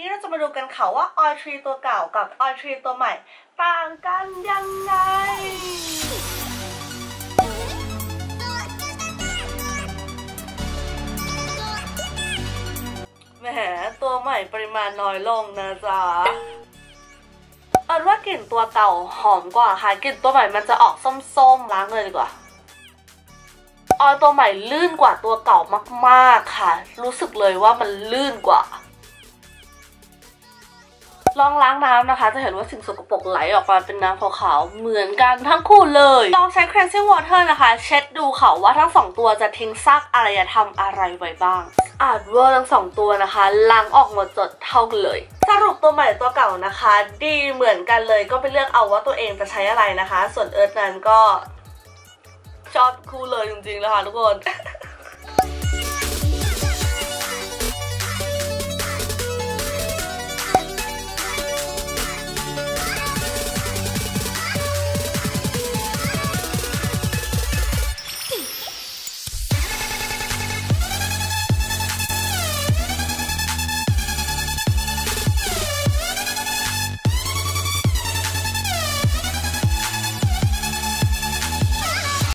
นี้เราจะมาดูกันค่ะว่าออยทรีตัวเก่ากับออยทรีตัวใหม่ ต่างกันยังไง แหมตัวใหม่ปริมาณน้อยลงนะจ๊ะอันว่ากลิ่นตัวเก่าหอมกว่าค่ะกลิ่นตัวใหม่มันจะออกส้มๆล้างเลยดีกว่าออยตัวใหม่ลื่นกว่าตัวเก่ามากๆค่ะ รู้สึกเลยว่ามันลื่นกว่า ลองล้างน้ำนะคะ จะเห็นว่าสิ่งสกปรกไหลออกมาเป็นน้ำขาวๆ เหมือนกันทั้งคู่เลย ลองใช้ cleansing water นะคะ เช็ดดูค่ะว่าทั้งสองตัวจะทิ้งซากอารยธรรมอะไรไว้บ้าง อาจเวอร์ทั้งสองตัวนะคะล้างออกหมดจดเท่ากันเลยสรุปตัวใหม่ตัวเก่านะคะ ดีเหมือนกันเลยก็ไปเลือกเอาว่าตัวเองจะใช้อะไรนะคะ ส่วนเอิร์ธนั้นก็ชอบคู่เลยจริงๆนะคะทุกคน